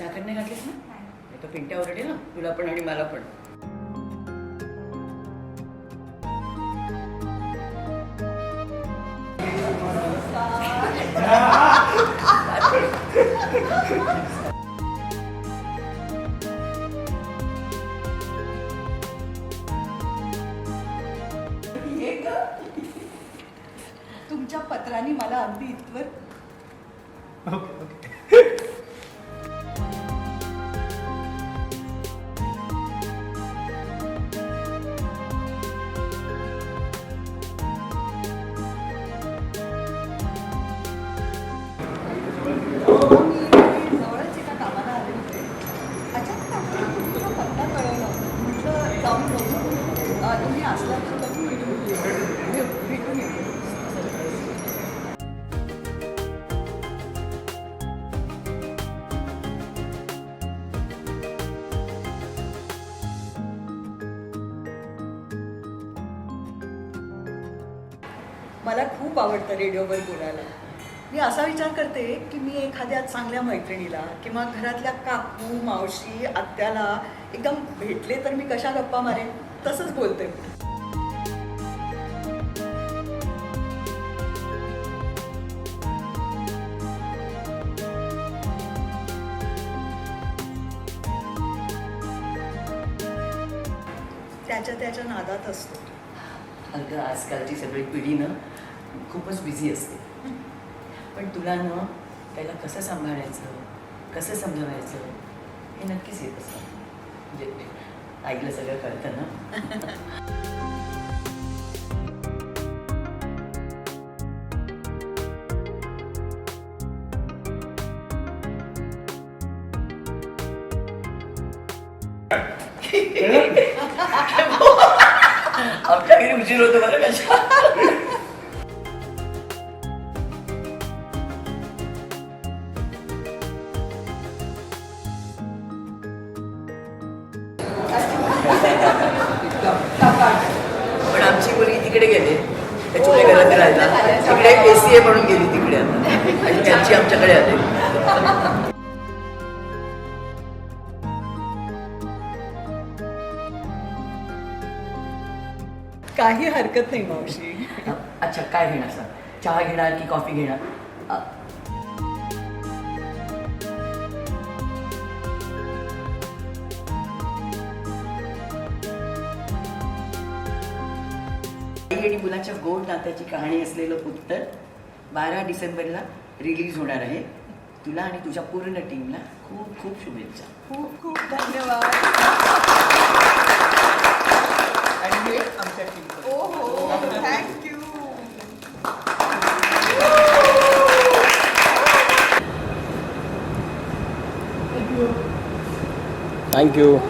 साखर नाही घातलीस ना? तर पिंट्या ओरडे ना तुला पण आणि मला पण. तुमच्या पत्राने मला अगदी इथवर ओके ओके. मला खूप आवडतं रेडिओवर बोलायला. मी असा विचार करते की मी एखाद्या चांगल्या मैत्रिणीला किंवा घरातल्या काकू मावशी आत्याला एकदम भेटले तर मी कशा गप्पा मारेन? तसंच बोलते त्याच्या त्याच्या नादात असतो. अगं आजकालची सगळी पिढी ना खूपच बिझी असते. पण तुला ना त्याला कसं सांभाळायचं कसं समजवायचं हे नक्कीच येत असतं. म्हणजे आईला सगळं कळतं ना. आमच्या घरी उशीर होतो बरं कशा पण आमची मुलगी तिकडे गेली. त्याच्यामुळे घरात राहिला तिकडे एसी ए म्हणून गेली तिकडे आता. आणि त्यांची आमच्याकडे आली. काही हरकत नाही मावशी. अच्छा काय घेणार सांग चहा घेणार की कॉफी घेणार? अ, आई आणि मुलाच्या गोड नात्याची कहाणी असलेलं उत्तर बारा डिसेंबरला रिलीज होणार आहे. तुला आणि तुझ्या पूर्ण टीमला खूप खूप शुभेच्छा. खूप खूप धन्यवाद. Thank you.